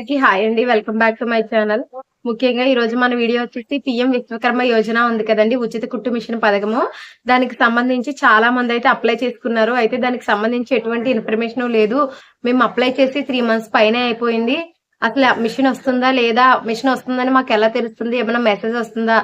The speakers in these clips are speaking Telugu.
అందరికి హాయ్ అండి. Welcome back to my channel. ముఖ్యంగా ఈ రోజు మన వీడియో వచ్చేసి పిఎం విశ్వకర్మ యోజన ఉంది కదండి ఉచిత కుట్టు మిషన్ పథకము. దానికి సంబంధించి చాలా మంది అయితే అప్లై చేసుకున్నారు. అయితే దానికి సంబంధించి ఎటువంటి ఇన్ఫర్మేషన్ లేదు. మేము అప్లై చేసి త్రీ మంత్స్ పైనే అయిపోయింది. అసలు మిషన్ వస్తుందా లేదా మిషన్ వస్తుందని మాకు ఎలా తెలుస్తుంది? ఏమైనా మెసేజ్ వస్తుందా?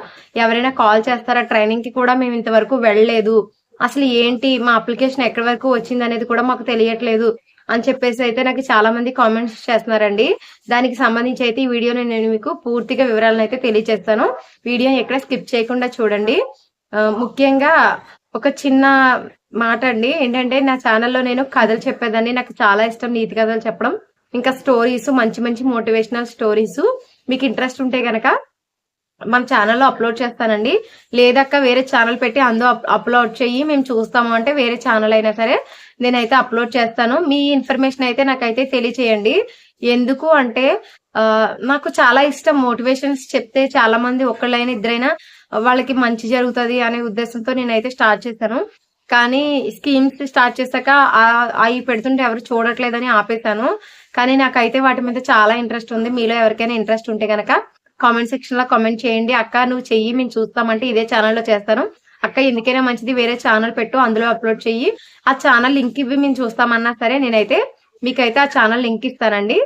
ఎవరైనా కాల్ చేస్తారా? ట్రైనింగ్కి కూడా మేము ఇంతవరకు వెళ్ళలేదు. అసలు ఏంటి? మా అప్లికేషన్ ఎక్కడి వరకు వచ్చింది అనేది కూడా మాకు తెలియట్లేదు. అని చెప్పేసి అయితే నాకు చాలా మంది కామెంట్స్ చేస్తున్నారండి. దానికి సంబంధించి అయితే ఈ వీడియోని నేను మీకు పూర్తిగా వివరాలను అయితే తెలియజేస్తాను. వీడియో ఎక్కడ స్కిప్ చేయకుండా చూడండి. ముఖ్యంగా ఒక చిన్న మాట అండి. ఏంటంటే నా ఛానల్లో నేను కథలు చెప్పేదాన్ని. నాకు చాలా ఇష్టం నీతి కథలు చెప్పడం. ఇంకా స్టోరీస్ మంచి మంచి మోటివేషనల్ స్టోరీస్ మీకు ఇంట్రెస్ట్ ఉంటే గనక మన ఛానల్లో అప్లోడ్ చేస్తానండి. లేదక్క వేరే ఛానల్ పెట్టి అందులో అప్- అప్లోడ్ చెయ్యి మేము చూస్తాము అంటే వేరే ఛానల్ అయినా సరే నేనైతే అప్లోడ్ చేస్తాను. మీ ఇన్ఫర్మేషన్ అయితే నాకైతే తెలియచేయండి. ఎందుకు అంటే నాకు చాలా ఇష్టం మోటివేషన్స్ చెప్తే చాలా మంది ఒకళ్ళైనా ఇద్దరైనా వాళ్ళకి మంచి జరుగుతుంది అనే ఉద్దేశంతో నేనైతే స్టార్ట్ చేశాను. కానీ స్కీమ్స్ స్టార్ట్ చేశాక అవి పెడుతుంటే ఎవరు చూడట్లేదని ఆపేశాను. కానీ నాకైతే వాటి మీద చాలా ఇంట్రెస్ట్ ఉంది. మీలో ఎవరికైనా ఇంట్రెస్ట్ ఉంటే కనుక కామెంట్ సెక్షన్లో కామెంట్ చేయండి. అక్క నువ్వు చెయ్యి మేము చూస్తామంటే ఇదే ఛానల్లో చేస్తాను. అక్క ఎందుకైనా మంచిది వేరే ఛానల్ పెట్టు అందులో అప్లోడ్ చెయ్యి. ఆ ఛానల్ లింక్ ఇవి మేము చూస్తామన్నా సరే నేనైతే మీకైతే ఆ ఛానల్ లింక్ ఇస్తానండి.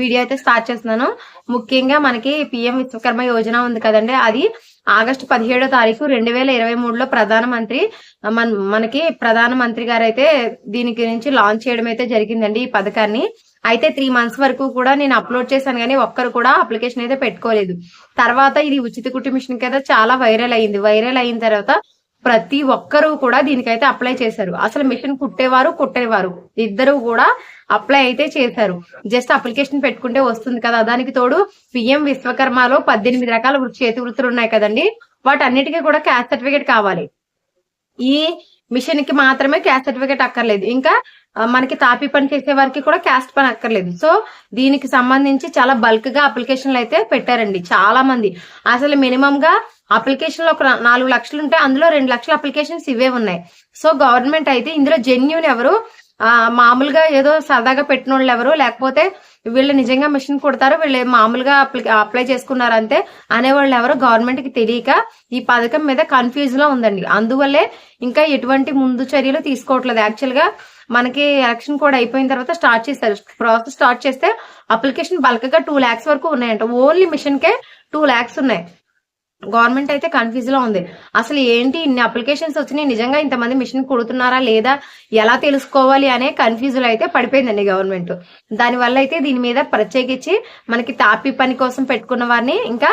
వీడియో అయితే స్టార్ట్ చేస్తున్నాను. ముఖ్యంగా మనకి పిఎం విశ్వకర్మ యోజన ఉంది కదండి. అది ఆగస్టు పదిహేడో తారీఖు రెండు వేల ఇరవై మూడులో ప్రధానమంత్రి మన మనకి ప్రధానమంత్రి గారు అయితే దీని గురించి లాంచ్ చేయడం అయితే జరిగిందండి ఈ పథకాన్ని. అయితే త్రీ మంత్స్ వరకు కూడా నేను అప్లోడ్ చేశాను కానీ ఒక్కరు కూడా అప్లికేషన్ అయితే పెట్టుకోలేదు. తర్వాత ఇది ఉచిత కుట్టు మిషన్ కదా చాలా వైరల్ అయింది. వైరల్ అయిన తర్వాత ప్రతి ఒక్కరూ కూడా దీనికైతే అప్లై చేశారు. అసలు మిషన్ కుట్టేవారు కుట్టేవారు. ఇద్దరు కూడా అప్లై అయితే చేశారు. జస్ట్ అప్లికేషన్ పెట్టుకుంటే వస్తుంది కదా. దానికి తోడు పిఎం విశ్వకర్మలో పద్దెనిమిది రకాల చేతి వృత్తులు ఉన్నాయి కదండి. వాటన్నిటికీ కూడా క్యాస్ట్ సర్టిఫికేట్ కావాలి. ఈ మిషన్కి మాత్రమే క్యాస్ట్ సర్టిఫికేట్ అక్కర్లేదు. ఇంకా మనకి తాపి పని చేసే వారికి కూడా క్యాస్ట్ పని అక్కర్లేదు. సో దీనికి సంబంధించి చాలా బల్క్గా అప్లికేషన్లు అయితే పెట్టారండి చాలా మంది. అసలు మినిమం గా అప్లికేషన్లో ఒక నాలుగు లక్షలు ఉంటే అందులో రెండు లక్షల అప్లికేషన్స్ ఇవే ఉన్నాయి. సో గవర్నమెంట్ అయితే ఇందులో జెన్యున్ ఎవరు మామూలుగా ఏదో సరదాగా పెట్టిన వాళ్ళు ఎవరు లేకపోతే వీళ్ళు నిజంగా మిషన్ కుడతారు వీళ్ళు మామూలుగా అప్లై చేసుకున్నారు అంతే అనేవాళ్ళు ఎవరు గవర్నమెంట్కి తెలియక ఈ పథకం మీద కన్ఫ్యూజ్లో ఉందండి. అందువల్లే ఇంకా ఎటువంటి ముందు చర్యలు తీసుకోవట్లేదు. యాక్చువల్గా మనకి ఎలక్షన్ కూడా అయిపోయిన తర్వాత స్టార్ట్ చేస్తారు. ప్రాసెస్ స్టార్ట్ చేస్తే అప్లికేషన్ బల్క్గా టూ ల్యాక్స్ వరకు ఉన్నాయంట. ఓన్లీ మిషన్ కే టూ ల్యాక్స్ ఉన్నాయి. గవర్నమెంట్ అయితే కన్ఫ్యూజ్లో ఉంది. అసలు ఏంటి ఇన్ని అప్లికేషన్స్ వచ్చినాయి? నిజంగా ఇంతమంది మిషన్ కుడుతున్నారా లేదా? ఎలా తెలుసుకోవాలి అనే కన్ఫ్యూజ్లో అయితే పడిపోయిందండి గవర్నమెంట్. దాని వల్ల అయితే దీని మీద ప్రత్యేకించి మనకి తాపి పని కోసం పెట్టుకున్న వారిని ఇంకా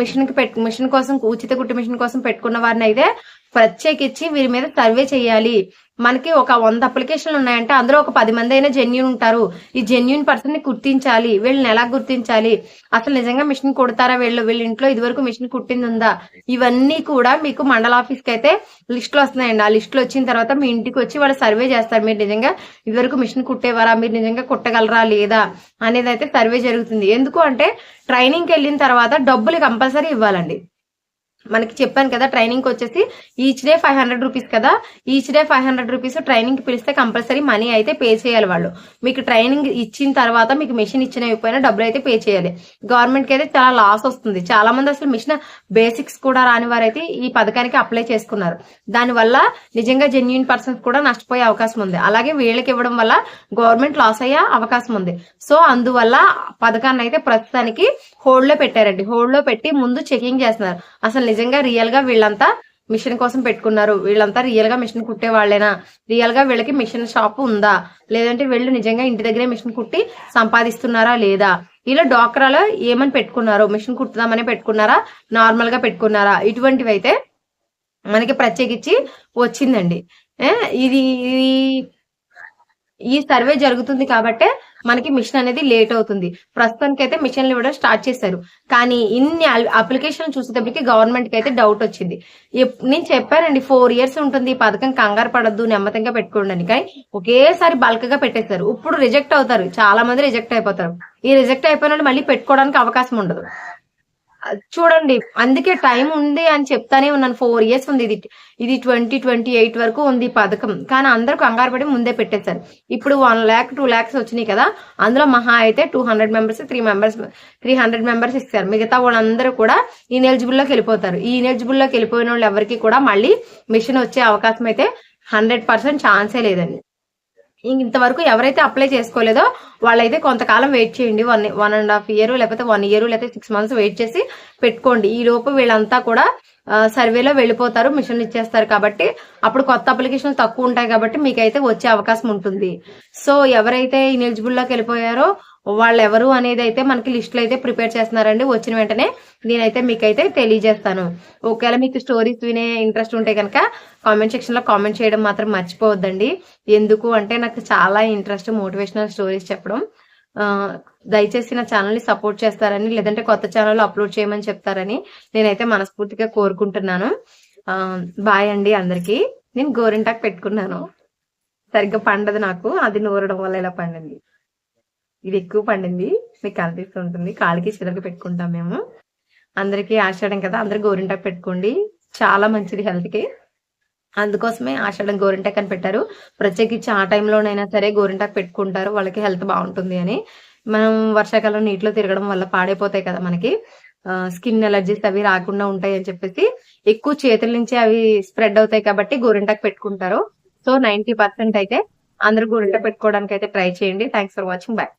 మిషన్కి పెట్టు మిషన్ కోసం ఉచిత కుట్టు మిషన్ కోసం పెట్టుకున్న వారిని అయితే ప్రత్యేకించి వీరి మీద సర్వే చేయాలి. మనకి ఒక వంద అప్లికేషన్లు ఉన్నాయంటే అందులో ఒక పది మంది అయినా జెన్యున్ ఉంటారు. ఈ జెన్యున్ పర్సన్ని గుర్తించాలి. వీళ్ళని ఎలా గుర్తించాలి? అసలు నిజంగా మిషన్ కుడతారా వీళ్ళు? వీళ్ళ ఇంట్లో ఇదివరకు మిషన్ కుట్టింది ఉందా ఇవన్నీ కూడా మీకు మండల ఆఫీస్కి అయితే లిస్టులు వస్తున్నాయండి. ఆ లిస్టులు వచ్చిన తర్వాత మీ ఇంటికి వచ్చి వాళ్ళు సర్వే చేస్తారు. మీరు నిజంగా ఇదివరకు మిషన్ కుట్టేవారా? మీరు నిజంగా కుట్టగలరా? లేదా? అనేది అయితే సర్వే జరుగుతుంది. ఎందుకు అంటే ట్రైనింగ్కి వెళ్ళిన తర్వాత డబ్బులు కంపల్సరీ ఇవ్వాలండి. మనకి చెప్పాను కదా ట్రైనింగ్ వచ్చేసి each day five hundred rupees కదా. Each day five hundred rupees ట్రైనింగ్కి పిలిస్తే కంపల్సరీ మనీ అయితే పే చేయాలి వాళ్ళు. మీకు ట్రైనింగ్ ఇచ్చిన తర్వాత మీకు మిషన్ ఇచ్చిన అయిపోయినా డబ్బులు అయితే పే చేయాలి. గవర్నమెంట్కి అయితే చాలా లాస్ వస్తుంది. చాలా మంది అసలు మిషన్ బేసిక్స్ కూడా రాని వారైతే ఈ పథకానికి అప్లై చేసుకున్నారు. దానివల్ల నిజంగా జెన్యున్ పర్సన్స్ కూడా నష్టపోయే అవకాశం ఉంది. అలాగే వీళ్ళకి ఇవ్వడం వల్ల గవర్నమెంట్ లాస్ అయ్యే అవకాశం ఉంది. సో అందువల్ల పథకాన్ని అయితే ప్రస్తుతానికి హోల్డ్లో పెట్టారండి. హోల్డ్లో పెట్టి ముందు చెకింగ్ చేస్తున్నారు. అసలు నిజంగా రియల్గా వీళ్ళంతా మిషన్ కోసం పెట్టుకున్నారు. వీళ్ళంతా రియల్గా మిషన్ కుట్టే వాళ్ళేనా? రియల్గా వీళ్ళకి మిషన్ షాప్ ఉందా? లేదంటే వీళ్ళు నిజంగా ఇంటి దగ్గరే మిషన్ కుట్టి సంపాదిస్తున్నారా లేదా? ఇలా డోక్రాలో ఏమని పెట్టుకున్నారు? మిషన్ కుట్టుదామని పెట్టుకున్నారా? నార్మల్గా పెట్టుకున్నారా? ఇటువంటివి అయితే మనకి ప్రత్యేకించి వచ్చిందండి. ఇది ఇది ఈ సర్వే జరుగుతుంది కాబట్టే మనకి మిషన్ అనేది లేట్ అవుతుంది. ప్రస్తుతానికి అయితే మిషన్లు ఇవ్వడం స్టార్ట్ చేశారు. కానీ ఇన్ని అప్లికేషన్ చూసేటప్పటికి గవర్నమెంట్కి అయితే డౌట్ వచ్చింది. నేను చెప్పానండి ఫోర్ ఇయర్స్ ఉంటుంది ఈ పథకం కంగారు పడద్దు నెమ్మదిగా పెట్టుకోండి అని. కానీ ఒకేసారి బల్క్గా పెట్టేస్తారు ఇప్పుడు రిజెక్ట్ అవుతారు. చాలా మంది రిజెక్ట్ అయిపోతారు. ఈ రిజెక్ట్ అయిపోయిన మళ్ళీ పెట్టుకోవడానికి అవకాశం ఉండదు. చూడండి అందుకే టైం ఉంది అని చెప్తానే ఉన్నాను. ఫోర్ ఇయర్స్ ఉంది ఇది. ఇది ట్వంటీ ట్వంటీ ఎయిట్ వరకు ఉంది ఈ పథకం. కానీ అందరూ కంగారు పడి ముందే పెట్టేశారు. ఇప్పుడు వన్ ల్యాక్ టూ ల్యాక్స్ వచ్చినాయి కదా అందులో మహా అయితే two hundred members three members three hundred members ఇస్తారు. మిగతా వాళ్ళందరూ కూడా ఇనెలిజిబుల్లోకి వెళ్ళిపోతారు. ఈ ఇనెలిజిబుల్లోకి వెళ్ళిపోయిన వాళ్ళు ఎవరికి కూడా మళ్ళీ మిషన్ వచ్చే అవకాశం అయితే హండ్రెడ్ పర్సెంట్ ఛాన్సే లేదండి. ఇంతవరకు ఎవరైతే అప్లై చేసుకోలేదో వాళ్ళైతే కొంతకాలం వెయిట్ చేయండి. One one and half year లేకపోతే వన్ ఇయర్ లేకపోతే సిక్స్ మంత్స్ వెయిట్ చేసి పెట్టుకోండి. ఈ లోపు వీళ్ళంతా కూడా సర్వేలో వెళ్ళిపోతారు మిషన్ ఇచ్చేస్తారు కాబట్టి అప్పుడు కొత్త అప్లికేషన్లు తక్కువ ఉంటాయి కాబట్టి మీకైతే వచ్చే అవకాశం ఉంటుంది. సో ఎవరైతే ఇనెలిజిబుల్లోకి వెళ్ళిపోయారో వాళ్ళు ఎవరు అనేది అయితే మనకి లిస్టులు అయితే ప్రిపేర్ చేస్తున్నారండి వచ్చిన వెంటనే నేనైతే మీకైతే తెలియజేస్తాను. ఒకవేళ మీకు స్టోరీస్ వినే ఇంట్రెస్ట్ ఉంటే కనుక కామెంట్ సెక్షన్లో కామెంట్ చేయడం మాత్రం మర్చిపోవద్దండి. ఎందుకు అంటే నాకు చాలా ఇంట్రెస్ట్ మోటివేషనల్ స్టోరీస్ చెప్పడం. దయచేసి నా ఛానల్ని సపోర్ట్ చేస్తారని లేదంటే కొత్త ఛానల్ అప్లోడ్ చేయమని చెప్తారని నేనైతే మనస్ఫూర్తిగా కోరుకుంటున్నాను. బాయ్ అండి అందరికీ. నేను గోరింటాకు పెట్టుకున్నాను. సరిగ్గా పండదు నాకు. అది నూరడం వల్ల ఇలా పండింది. ఇది ఎక్కువ పండింది. మీకు కనిపిస్తుంటుంది కాలికి చిలక పెట్టుకుంటాం మేము. అందరికీ ఆషాఢం కదా. అందరు గోరింటాకు పెట్టుకోండి. చాలా మంచిది హెల్త్కి అందుకోసమే ఆషాఢం గోరింటాక్ అని పెట్టారు. ప్రత్యేకించి ఆ టైంలోనైనా సరే గోరింటాకు పెట్టుకుంటారు. వాళ్ళకి హెల్త్ బాగుంటుంది అని. మనం వర్షాకాలం నీటిలో తిరగడం వల్ల పాడైపోతాయి కదా మనకి. స్కిన్ ఎలర్జీస్ అవి రాకుండా ఉంటాయి అని చెప్పేసి ఎక్కువ చేతుల నుంచి అవి స్ప్రెడ్ అవుతాయి కాబట్టి గోరింటాకు పెట్టుకుంటారు. సో నైన్టీ పర్సెంట్ అయితే అందరూ గోరింట పెట్టుకోవడానికి అయితే ట్రై చేయండి. Thanks for watching. బాయ్.